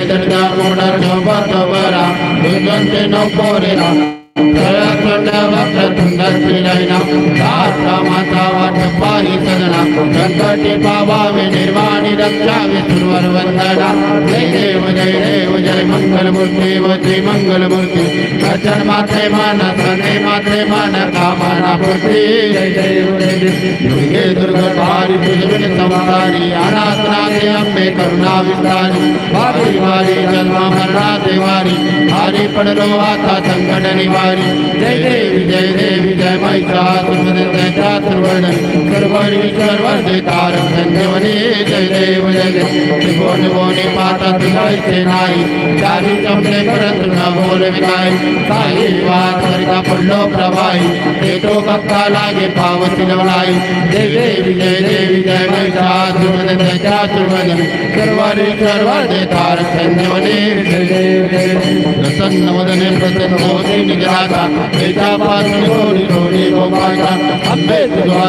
దండ మూడ జవ తవరా నిగంటి నొప్పరేరా संकटे पावावे निर्वाणी रक्षावे सुरवर वंदना जय देव जय देव जय मंगल मूर्ति वजय मंगल मूर्ति अर्चन मात्रे मान सने मात्रे मान कामना पूर्ति जय देव दुर्गे दुर्गधारी तुझविन संहारी अनाथ नाथे अम्बे करुणा विस्तारी बारी बारी जन्म मरणा देवारी हरि पडलो आता संकट निवारी जय देवी जय देवी जय महिषासुरवदन जय चातुर्वर्णन सर्वरीश्वर तारक संजीवनी जय देव जय भुवनी माता तुझाईचे नाही चारी चमले परंतु न बोल विकाय साई वात करिता पडलो प्रवाही येतो भक्ता लागे पावती लवलाई जय देवी जय देवी जय महिषासुरवदन जय चातुर्वर्णन सर्वरीश्वर वर्धे तारक संजीवनी जय देव जय प्रसन्न वदने प्रसन्न होते निजराता एका पासून थोडी थोडी गोपाचा अंबे तुझा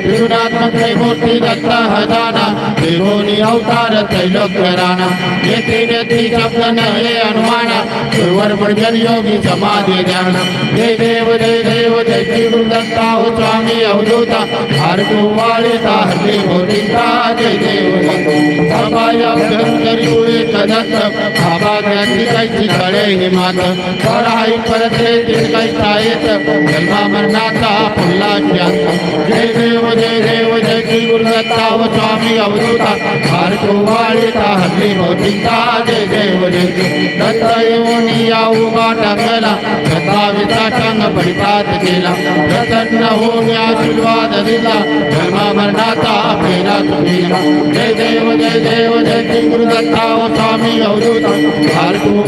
जय देवी जय महिषासुरवदन जय चातुर्वर्णन सर्वरीश्वर वर्धे तारक संजीवनी जय देव जय देव त्रिगुणात्मक मूर्ती दत्ता हजाना देवोनी अवतार त्रैलोक्य राणा येथे नेती शब्द नहे अनुमाना सुरवर भजन योगी समाधी ध्यान जय देव जय देव, जय श्री गुरुदत्ता, हो स्वामी अवधूता भारतो वाळेता हरे गोविंदा जय देव, जय सभाय अभ्यंतरी उळे कदत्त बाबा ज्ञाती कैची कळे हे मात। पराई परतले तीन कैचा येत जन्मा मरणाचा पुल्ला शांत जय देव, जय देव श्री गुरुदत्ता हो स्वामी अवधूता भारतो वाळेता हरे गोविंदा जय देव जय देव दत्त येऊनी याऊ गाठा केला दत्ताविता संग पडितात केला प्रसन्न होऊन आशीर्वाद दिला धर्म मरणाचा फेरा तुझिला जय देव जय देव श्री गुरुदत्ता ओ स्वामी अवधूता भारतू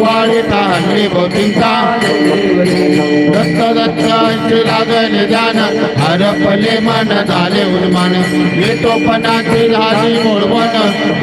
लागले ध्यान हरपले मन झाले उन्मान येतो पणाची झाली मोडवण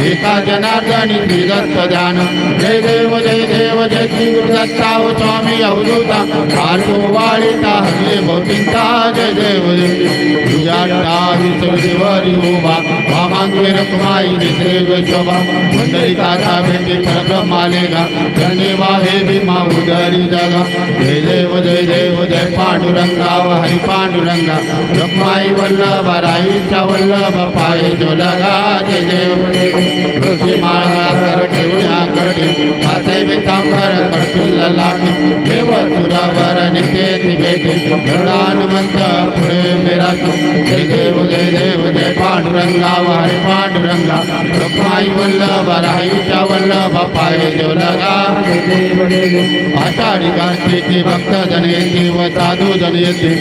एका जनार्दनी दत्त ध्यान जय देव जय देव, जय श्री गुरुदत्ता स्वामी अवधूता। भारतो वाळीता हल्ली गोपिंचा जय देव जय देव तुझ्या डावी तुळशीवरी उभा वामांगे रखमाई दिसरे शोभा। मंडलिकाचा भेटी परब्रह्मालेगा चरणी वाहे भीमा उदरी जगा। जय देव जय देव, जय पांडुरंगा हरी पांडुरंगा, ब्रह्माई वल्लभ राईच्या वल्लभ पाये जो लगा जय देव जय देव तुळशी माळा कर ठेवण्या करते हाते बेतांबर करतील लाटे देव तुरावर निकेती भेटे गरुडानुमंत पुढे मेरा जय देव जय देव जय पांडुरंगा, हरी पांडुरंगा। ब्रह्माई वल्लभ राईच्या वल्लभ पाये जो लगा देव देव आषाढी कार्तिकी भक्त जन येते व साधू जन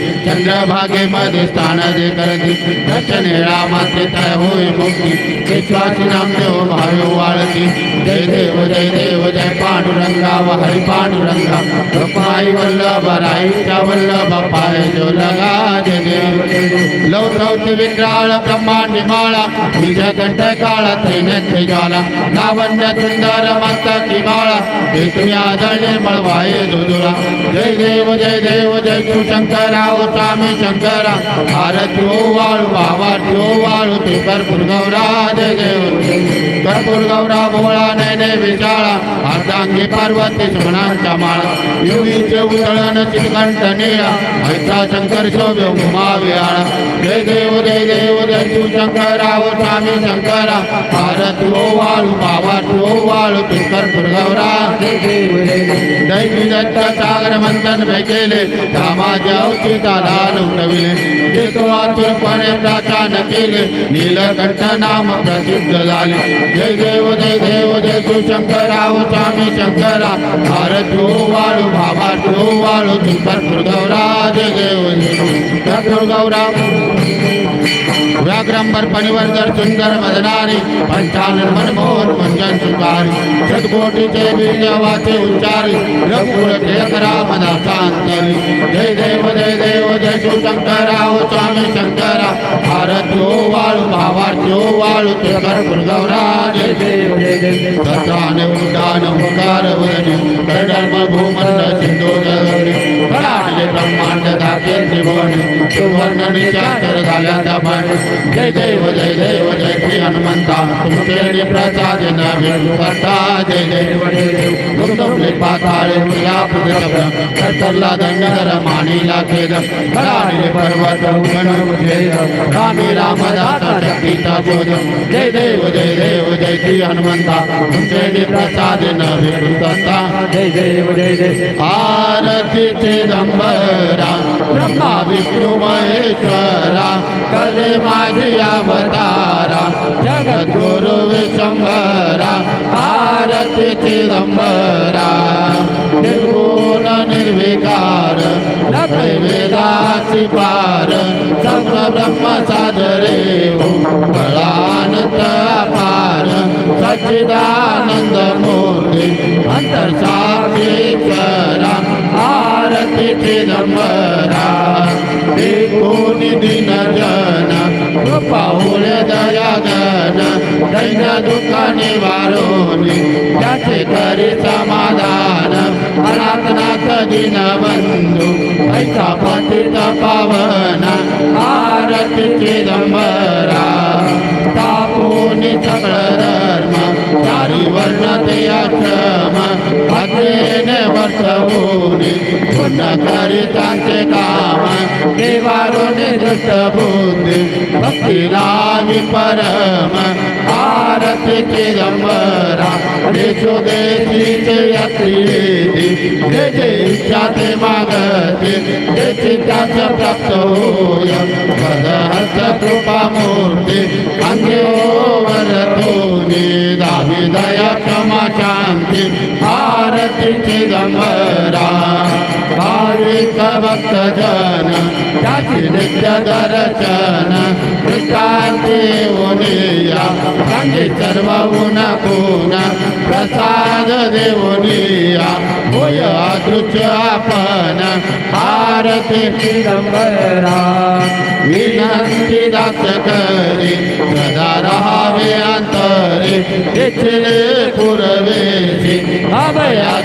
येते चंद्रभागेमध्ये स्थान जे करते दर्शनेळा माते तय होय मुक्ती। विश्वासी नामदेव भावे वाळती जय देव जय देव, जय पांडुरंगा व हरी पांडुरंगा। कृपाई वल्लभ राईच्या वल्लभ पाय जो लगा जय देव। जय देव लवथवती विक्राळ, ब्रह्मांडी माळा। निज कंठ काळा, त्रिनेत्री ज्वाला। लावण्य सुंदर मस्तकी बाळा हे तुम्ही आदळले मळवाये दुजुळा जय देव जय देव, जय शिवशंकरा ओ स्वामी शंकरा, भारत वाळू बाबा ठो वाळू ते कर्पूर गौरा देव कर्पूर गौरा भोळा नैने विशाळा अर्धांगी पार्वती सुमणांच्या माळा युगीचे उतळण चितकंठ निळा ऐसा शंकर शोभ्य उमा विहाळा जय देव जय देव जय शिवशंकरा ओ स्वामी शंकरा, भारत ओ वाळू बाबा ठो वाळू ते कर्पूर गौरा, जय दत्त सागर मंथन वे केले कामाच्या केले नीलकंठ नाम प्रसिद्ध झाले जय देव जय देव, जय तू शंकर स्वामी शंकरा। भारत जो वाळू बाबा जो वाळू जय देव, जय गौरा व्याघ्रंबर पनिवर्धर सुंदर मदनारी पंचानन मनमोहन मंजन सुकारी सदकोटीचे बीज वाचे उच्चारी, रघुकुल जयकरा मदासांतरी जय देव जय देव, जय शिवशंकरा ओ स्वामी शंकरा। भारत जो वाळू भावार्थ जो वाळू ते कर्पूर गौरा जय देव जय देव सत्राने उदान उकार वदने धर्म भूमंड सिंधू जगने। कडाडले ब्रह्मांड धाके त्रिभुवन सुवर्ण निचाकर झाल्या दाबण जय देव जय देव जय श्री हनुमंता तुमचे प्रसाद नवे करता जय देव जय देव तुमले पाताळे तुला पुजब करतला दंडधर माणीला खेद कडाडले पर्वत उगण जय रामी रामदास शक्तीचा बोध जय देव जय देव जय श्री हनुमंता तुमचे प्रसाद नवे करता जय देव जय देव आरती दिगंबरा ब्रह्मा विष्णू महेश्वरा कले माझी अवतारा जगद्गुरु विशंभरा भारती चिदंबरा निर्गुण निर्विकार नभे वेदाची पार सगळ ब्रह्म सादरे हो, फळानंद अपार सच्चिदानंद मूर्ती अंतर साक्षीकरा आरती चिदंबरा कोणी दिन जन पाहुल दया गण दैन दुःख निवारोनी त्याचे करी समाधान अनाथनाथ दिन बंधू ऐसा पतित पावन आरती चिदंबरा तापून सगळ धर्म चारी वर्ण ते अक्षर वर्षभूनी पुण्य करितांचे काम देवारोने दृष्ट बुद्धी। भक्ती लावी परम आरती चिदंबरा देशो देशीचे यात्री जे जे इच्छा ते मागते ते चित्ताच प्राप्त होय। पदहस्त कृपा मूर्ती, अंगे वरतोनी दावी दया क्षमा शांती। आरती चिदंबरा भाविक भक्त जन त्याची नित्य दर्शन कृष्णांती उनिया। संगी सर्व उन गुण प्रसाद देवनिया होय अदृच आपण आरती चिदंबरा। विनंती दास करी सदा रहावे अंतरे तिथले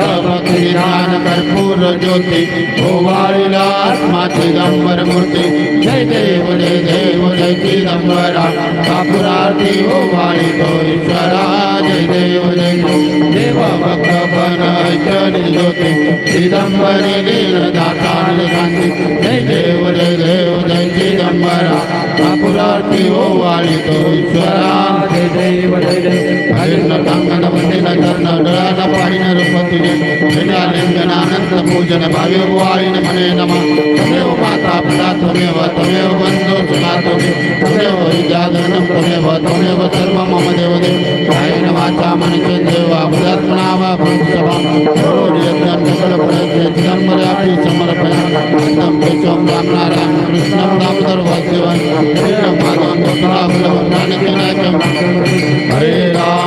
देव शुद्ध भक्ती ज्ञान कर्पूर ज्योती आत्मा चिदंबर मूर्ती। जय देव जय देव, जय चिदंबरा कापुरार्थी ओ वाळी तो ईश्वरा जय देव जय देव। भक्त बन ऐकणी ज्योती। चिदंबरी लीन दातान शांती जय देव जय देव, जय चिदंबरा कापुरार्थी ओ वाळी तो ईश्वरा जय देव जय देव। हरिण कांगण वंदिन कर्ण डळाला पाहिन रूप तुझे लिंगनानंद पूजन भावे वाळीन मने नम तमेव माता पिता तमेव तमेव बंधु सुता तमेव विद्याधरणम तमेव तमेव सर्व मम देव देव कायेन वाचा मनसेन्द्रियवा बुधात्मना वा भूतसभा करोडि यज्ञं सकल समर्पयामि अन्नं केशवं रामनारायण कृष्णं दामोदर वासुदेवन कृष्णं माधवं गोपालवल्लभं जानकीनायकं हरे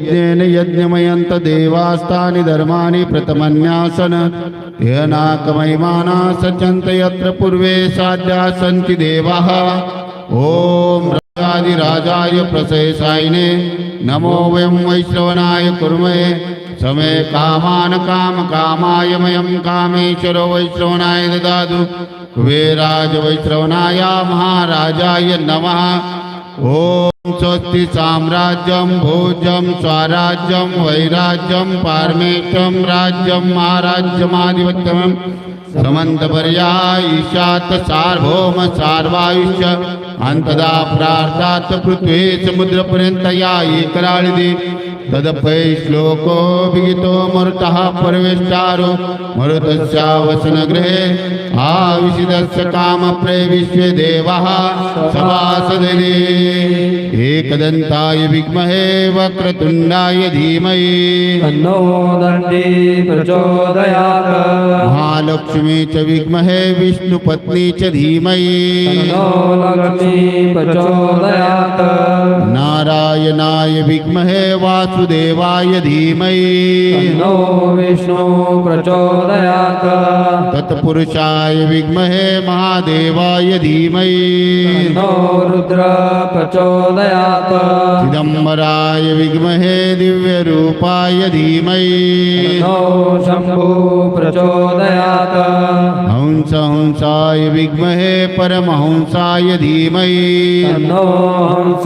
यज्ञेन यज्ञमयन्त देवास्तानि धर्माणि प्रथमन्यासन। येनाकमहिमाना सचन्त यत्र पूर्वे साध्या सन्ति देवाः। ॐ राजाधिराजाय प्रशेषायिने नमो वयं वैश्रवणाय कुर्महे। समे कामान् काम कामाय मयं कामेश्वरो वैश्रवणाय ददातु। कुबेराज वैश्रवणाय महाराजाय नमः। ॐ स्वस्ति साम्राज्यं भोजं स्वराज्यं, वैराज्यं पारमेष्टं राज्यं महाराज्यमाधिपत्यम् समन्तपर्या ईशात् सार्वभौम सार्वायुष अंतदा प्रार्थात पृथ्वी समुद्रपर्यन्तया एकराळिदि तदपै श्लोको विगितो मरुतः परवेष्टारो। मरुतस्य वसनगृहे आविशिदस्य कामप्रे विश्वे देवः सभासदने। एकदन्ताय विद्महे वक्रतुण्डाय धीमहि तन्नो दण्डी प्रचोदयात्। महालक्ष्मी च विद्महे विष्णुपत्नी च धीमहि तन्नो लक्ष्मी प्रचोदयात्। नारायणाय विद्महे वासुदेवाय धीमहि। तन्नो विष्णु प्रचोदयात्। तत्पुरुषाय विद्महे महादेवाय धीमहि। तन्नो रुद्र प्रचोदयात्। चिदम्बराय विद्महे दिव्यरूपाय धीमहि। तन्नो शम्भु प्रचोदयात्। हंस हंसाय विद्महे परमहंसाय धीमहि। तन्नो हंस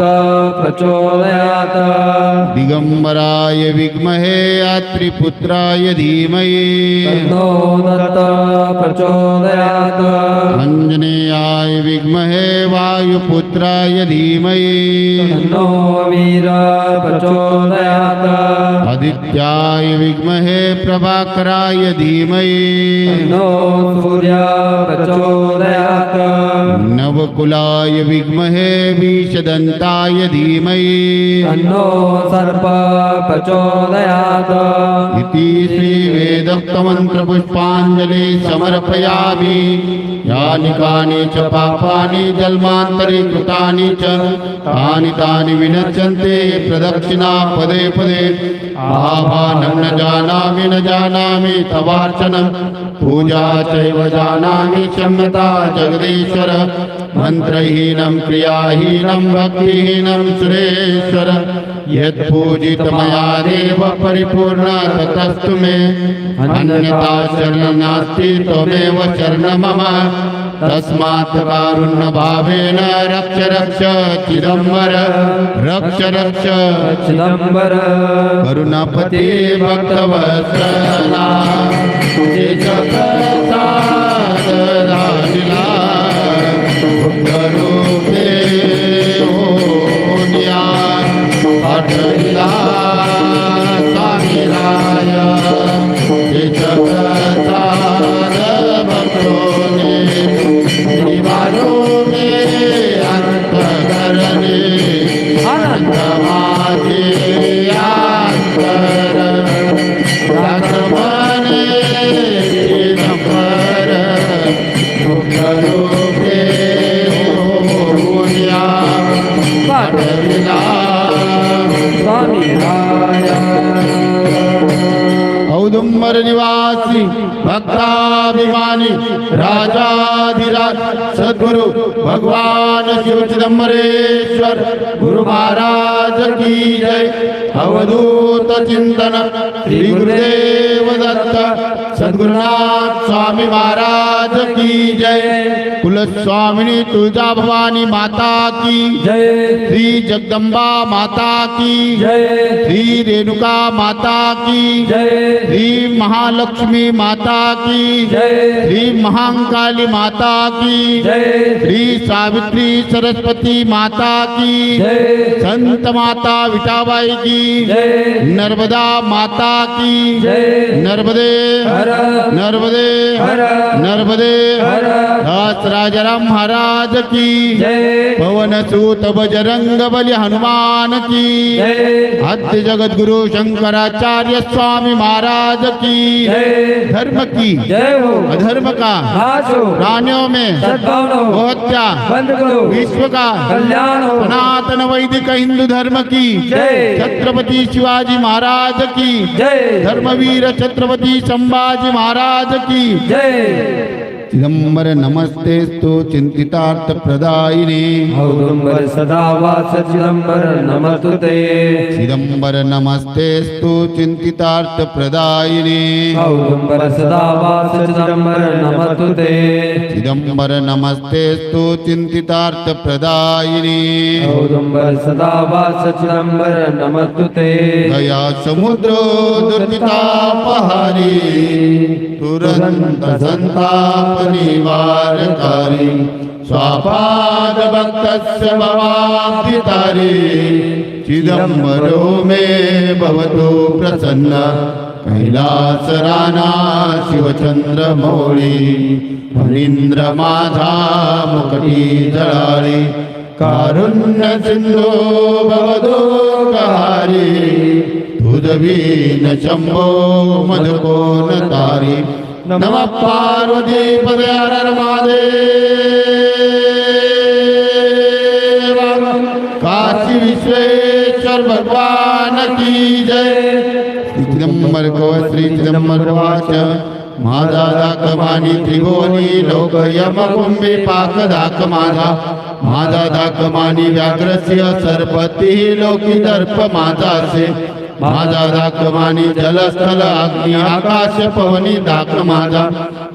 प्रचोदयात्। दिगम्बराय विमहे आत्रिपुत्रा धीमहि प्रचोदयात्। अञ्जनेयाय विद्महे वायुपुत्राय धीमहि वीर प्रचोदयात्। आदित्याय विद्महे प्रभाकराय धीमहि। तन्नो सूर्य प्रचोदयात्। नवकुलाय विद्महे विषदन्ताय धीमहि। तन्नो सर्प प्रचोदयात्। इति श्रीवेदोक्तमन्त्रपुष्पाञ्जलि समर्पयामि। यानि कानि च पापानि जन्मान्तरे कृतानि च तानि तानि विनश्यन्ते प्रदक्षिणा पदे पदे। आभानं न जानामि न जानामि तवार्चनं। पूजा चैव जानामि क्षम्यता जगदीश्वर। मन्त्रहीनं, क्रियाहीनं, भक्तिहीनं सुरेश्वर। यत्पूजित मया देव परिपूर्ण, ततस्तु मे। अन्यथा शरणं नास्ति, त्वमेव शरणं मम तस्मात् कारुण्यभावेन रक्ष रक्ष चिदम्बर रक्ष रक्ष चिदम्बर। करुणापते भक्तवत्सला जगत्सागराजिला स्वामी औदुंबर निवासी, भक्ताभिमानी, राजाधिराज, सद्गुरु भगवान शिव चिदंबरेश्वर, गुरु महाराज की जय। अवधूत चिंतन, श्री गुरुदेव दत्त, सद्गुरुनाथ स्वामी महाराज की जय। कुलस्वामिनी तुळजा भवानी माता की जय। श्री जगदम्बा माता की जय। श्री रेणुका माता की जय। श्री महालक्ष्मी माता की। जय। श्री महाकाली माता की। जय। श्री सावित्री सरस्वती माता की। जय। संत माता विटाबाई की। जय। नर्मदा माता की। जय। नर्मदे। हर। नर्मदे। हर। नर्मदे। हर। दास राजाराम महाराज की। जय। पवन सूत बजरंग बलि हनुमान की। जय। आद्य जगत गुरु शंकराचार्य स्वामी महाराज की। जय। धर्म की। जय हो। अधर्म का। हो। प्राणियों में। सद्भावना हो। हत्या बंद करो। विश्व का। कल्याण हो। सनातन वैदिक हिंदू धर्म की। जय। छत्रपति शिवाजी महाराज की। जय। धर्मवीर छत्रपति संभाजी महाराज की। जय। चिदंबर नमस्तेस्तु चिंतितार्थ प्रदायिने। औदुंबर सदा वास चिदंबर नमतु ते। चिदंबर नमस्तेस्तु चिंतितार्थ प्रदायिने। औदुंबर सदा वास चिदंबर नमतु ते। चिदंबर नमस्तेस्तु चिंतितार्थ प्रदायिने। औदुंबर सदा वास चिदंबर नमतु ते। दया समुद्र दुर्मितापहारी तुरंत संताप निवारकारी स्वापाद भक्तस्य भवाब्धितारी। चिदंबरो मे भवतु प्रसन्न। कैलास राणा शिवचंद्र मौळी फणींद्र माझा मुकटी जळाळी कारुण्य सिंधू भवदो कहारी तुझवीन तारी नम पार्वती पदे हर महादेव काशी विश्वेश्वर भगवान की जय। चिदंबर को, श्री चिदंबर वाच। माझा दाख मानी त्रिभुवनी लोक यम कुंभी पाक दाख माझा माझा दाख मानी व्याघ्रस्य सर्पती लोकी दर्प माझा से। माझा दाख मानी जलस्थल अग्नी आकाश पवनी दाख माझा.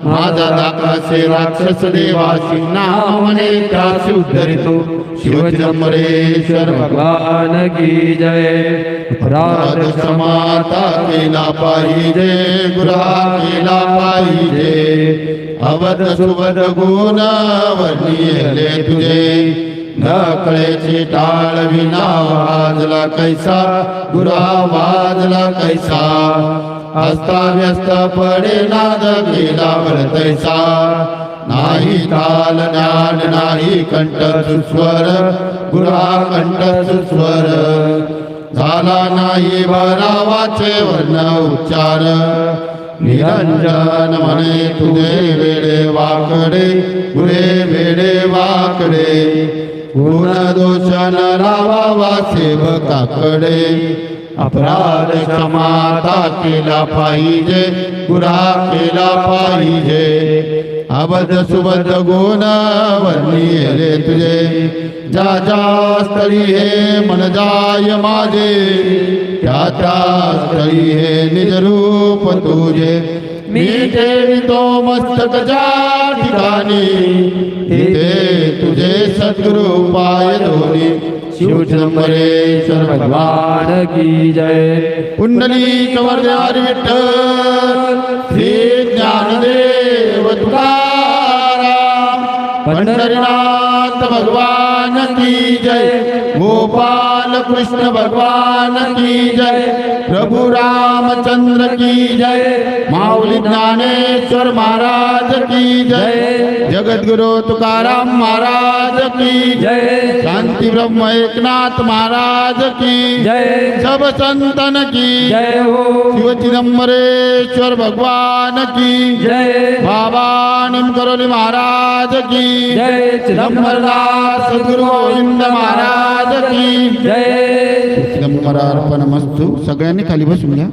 माझा दाख से राक्षस देवासी नामने त्यासी उद्धरितो. शिवचिदंबरेश्वर भगवान भगवान की जय. राध समाता केला पाहिजे गुरा केला पाहिजे. अवध सुवद गुण वर्णिले तुझे. नकळेची टाळ विना वाजला कैसा गुरा वाजला कैसा. अस्ताव्यस्त पडे नाद केला तैसा नाही ताल ज्ञान नाही कंठ सुस्वर गुरा कंठ सुस्वर. झाला नाही भरावाचे वर्ण उच्चार. निरंजन म्हणे तुझे वेडे वाकडे गुरे वेडे वाकडे. गुण दोष रावा सेवकाकडे अपराध क्षमाता केला पाहिजे, गुरा केला पाहिजे। अबध सुबध गुण वर्णिले तुझे। जा जा स्थळी हे मन जाय माझे। त्या त्या स्थळी हे निज रूप तुझे। मी ठेवितो मस्तक ठिकाणी तिथे तुझे सद्गुरु पाय धोनी। शिवचंबरेश्वर भगवान की जय। कुंडली कवरदार विठ्ठल। श्री ज्ञानदेव तुकाराम। पंढरीनाथ भगवान की जय। गोपाल कृष्ण भगवान की जय। प्रभु रामचंद्र की जय। माउली ज्ञानेश्वर महाराज की जय। जगत जगद्गुरु तुकाराम महाराज की जय। शांति ब्रह्म एकनाथ महाराज की जय। सब संतन की जय हो। शिव चिदम्बरेश्वर भगवान की जय। बाबा निमकरोली महाराज की जय। चिदंबरदास सद्गुरु गोविंद महाराज की जय। नमस्कार अर्पण मस्तू सगळ्यांनी खाली बसून घ्या